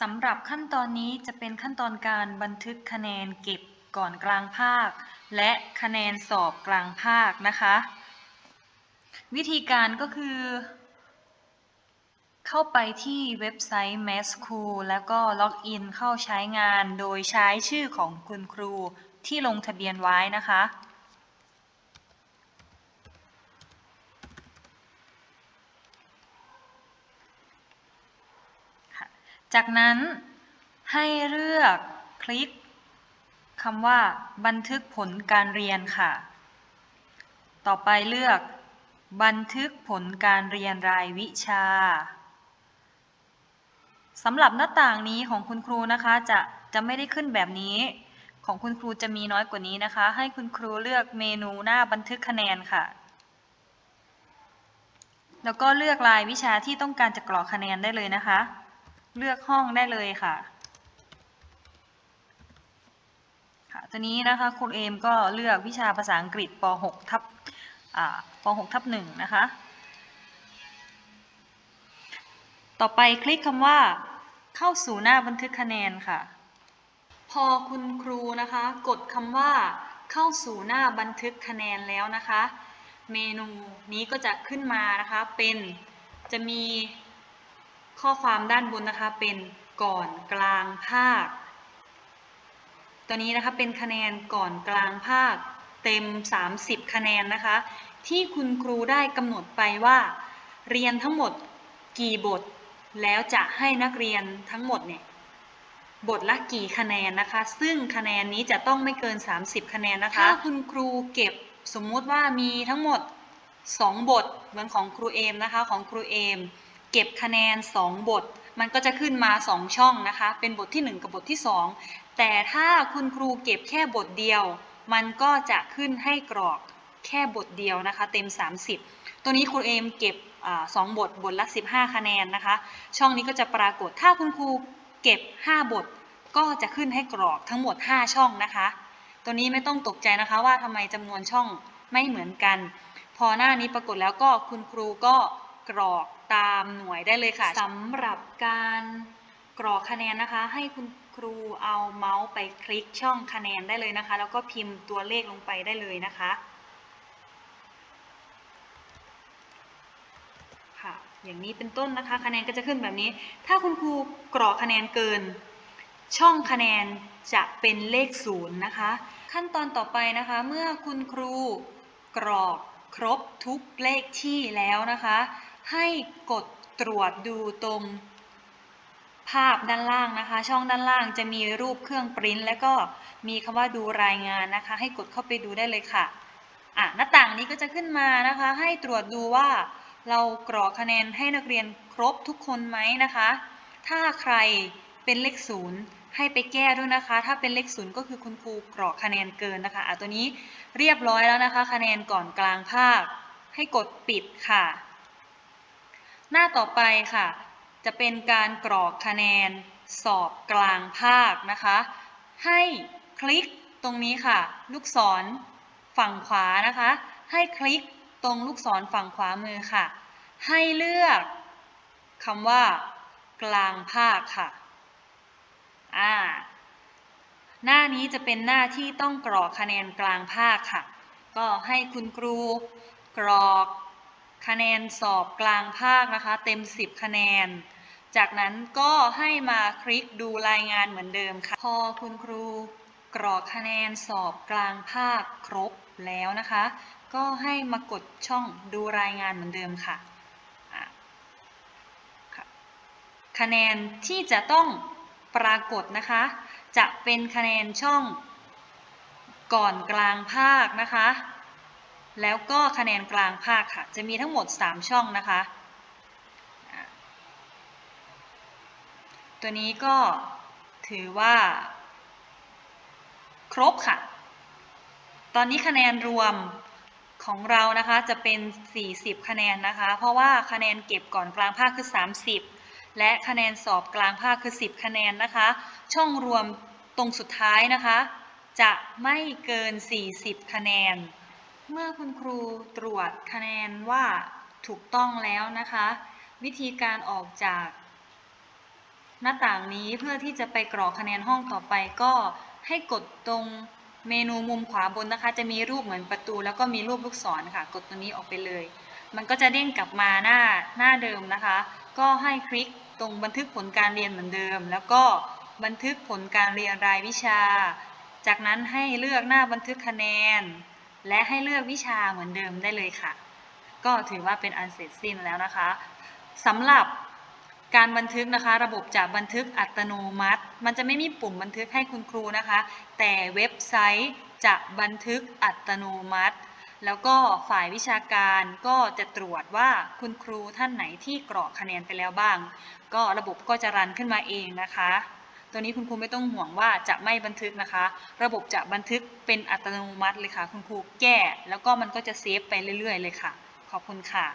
สำหรับขั้นตอนนี้จะเป็นขั้นตอนการบันทึกคะแนนเก็บก่อนกลางภาค และคะแนนสอบกลางภาคนะคะ วิธีการก็คือ เข้าไปที่เว็บไซต์ m a s c o o l แล้วก็ล็อกอินเข้าใช้งานโดยใช้ชื่อของคุณครูที่ลงทะเบียนไว้นะคะ จากนั้นให้เลือกคลิกคำว่า บันทึกผลการเรียนค่ะ ต่อไปเลือก บันทึกผลการเรียนรายวิชาสำหรับหน้าต่างนี้ของคุณครูนะคะจะจะไม่ได้ขึ้นแบบนี้ ของคุณครูจะมีน้อยกว่านี้นะคะ ให้คุณครูเลือกเมนูหน้าบันทึกคะแนนค่ะ แล้วก็เลือกรายวิชาที่ต้องการจะกรอกคะแนนได้เลยนะคะ เลือกห้องได้เลยค่ะค่ะตัวนี้นะคะคุณเอมก็เลือกวิชาภาษาอังกฤษป .6 ทับป .6 ทับ1นะคะ ต่อไปคลิกคำว่า เข้าสู่หน้าบันทึกคะแนนค่ะ พอคุณครูนะคะ กดคำว่า เข้าสู่หน้าบันทึกคะแนนแล้วนะคะ เมนูนี้ก็จะขึ้นมานะคะเป็นจะมี ข้อความด้านบนนะคะเป็นก่อนกลางภาค ตัวนี้นะคะเป็นคะแนนก่อนกลางภาค เต็ม 30 คะแนนนะคะ ที่คุณครูได้กำหนดไปว่า เรียนทั้งหมดกี่บท แล้วจะให้นักเรียนทั้งหมดเนี่ยบทละกี่คะแนนนะคะ ซึ่งคะแนนนี้จะต้องไม่เกิน 30 คะแนนนะคะ ถ้าคุณครูเก็บสมมุติว่ามีทั้งหมด 2 บทเหมือนของครูเอมนะคะของครูเอม เก็บคะแนน 2 บท มันก็จะขึ้นมา 2 ช่องนะคะ เป็นบทที่ 1 กับบทที่ 2 แต่ถ้าคุณครูเก็บแค่บทเดียว มันก็จะขึ้นให้กรอกแค่บทเดียวนะคะ เต็ม 30 ตัวนี้ครูเอมเก็บสองบทบทละ 15 คะแนนนะคะ ช่องนี้ก็จะปรากฏถ้าคุณครูเก็บ 5 บท ก็จะขึ้นให้กรอกทั้งหมด 5 ช่องนะคะ ตัวนี้ไม่ต้องตกใจนะคะว่าทำไมจำนวนช่องไม่เหมือนกัน พอหน้านี้ปรากฏแล้วก็คุณครูก็ กรอกตามหน่วยได้เลยค่ะสำหรับการกรอกคะแนนนะคะ ให้คุณครูเอาเมาส์ไปคลิกช่องคะแนนได้เลยนะคะ แล้วก็พิมพ์ตัวเลขลงไปได้เลยนะคะค่ะอย่างนี้เป็นต้นนะคะ คะแนนก็จะขึ้นแบบนี้ ถ้าคุณครูกรอกคะแนนเกิน ช่องคะแนนจะเป็นเลขศูนย์นะคะ ขั้นตอนต่อไปนะคะ เมื่อคุณครูกรอกครบทุกเลขที่แล้วนะคะ ให้กดตรวจดูตรงภาพด้านล่างนะคะ ช่องด้านล่างจะมีรูปเครื่องปริ้น และก็มีคำว่าดูรายงานนะคะ ให้กดเข้าไปดูได้เลยค่ะอะหน้าต่างนี้ก็จะขึ้นมานะคะ ให้ตรวจดูว่าเรากรอกคะแนนให้นักเรียนครบทุกคนไหมนะคะ ถ้าใครเป็นเลขศูนย์ให้ไปแก้ด้วยนะคะ ถ้าเป็นเลขศูนย์ก็คือคุณครูกรอกคะแนนเกินนะคะอะตัวนี้เรียบร้อยแล้วนะคะ คะแนนก่อนกลางภาค ให้กดปิดค่ะ หน้าต่อไปค่ะ จะเป็นการกรอกคะแนนสอบกลางภาคนะคะ ให้คลิกตรงนี้ค่ะ ลูกศรฝั่งขวานะคะ ให้คลิกตรงลูกศรฝั่งขวามือค่ะ ให้เลือกคำว่า กลางภาคค่ะอ่าหน้านี้จะเป็นหน้าที่ต้องกรอกคะแนนกลางภาคค่ะ ก็ให้คุณครูกรอก คะแนนสอบกลางภาคนะคะ เต็ม 10 คะแนน จากนั้นก็ให้มาคลิกดูรายงานเหมือนเดิมค่ะ พอคุณครูกรอกคะแนนสอบกลางภาคครบแล้วนะคะ ก็ให้มากดช่องดูรายงานเหมือนเดิมค่ะ คะแนนที่จะต้องปรากฏนะคะ จะเป็นคะแนนช่องก่อนกลางภาคนะคะ แล้วก็คะแนนกลางภาคค่ะ จะมีทั้งหมด 3 ช่องนะคะ ตัวนี้ก็ถือว่า ครบค่ะ ตอนนี้คะแนนรวมของเรานะคะจะเป็น 40 คะแนนนะคะ เพราะว่าคะแนนเก็บก่อนกลางภาคคือ 30 และคะแนนสอบกลางภาคคือ 10 คะแนนนะคะ ช่องรวมตรงสุดท้ายนะคะ จะไม่เกิน 40 คะแนน เมื่อคุณครูตรวจคะแนนว่าถูกต้องแล้วนะคะ วิธีการออกจาก หน้าต่างนี้เพื่อที่จะไปกรอกคะแนนห้องต่อไปก็ให้กดตรงเมนูมุมขวาบนนะคะ จะมีรูปเหมือนประตู แล้วก็มีรูปลูกศรค่ะ กดตัวนี้ออกไปเลย มันก็จะเด้งกลับมาหน้าหน้าเดิมนะคะ ก็ให้คลิกตรงบันทึกผลการเรียนเหมือนเดิม แล้วก็บันทึกผลการเรียนรายวิชา จากนั้นให้เลือกหน้าบันทึกคะแนน และให้เลือกวิชาเหมือนเดิมได้เลยค่ะ ก็ถือว่าเป็นอันเสร็จสิ้นแล้วนะคะสำหรับการบันทึกนะคะ ระบบจะบันทึกอัตโนมัติ มันจะไม่มีปุ่มบันทึกให้คุณครูนะคะ แต่เว็บไซต์จะบันทึกอัตโนมัติ แล้วก็ฝ่ายวิชาการก็จะตรวจว่าคุณครูท่านไหนที่กรอกคะแนนไปแล้วบ้าง ก็ระบบก็จะรันขึ้นมาเองนะคะ ตัวนี้คุณครูไม่ต้องห่วงว่าจะไม่บันทึกนะคะ ระบบจะบันทึกเป็นอัตโนมัติเลยค่ะ คุณครูแก้ แล้วก็มันก็จะเซฟไปเรื่อยๆ เลยค่ะ ขอบคุณค่ะ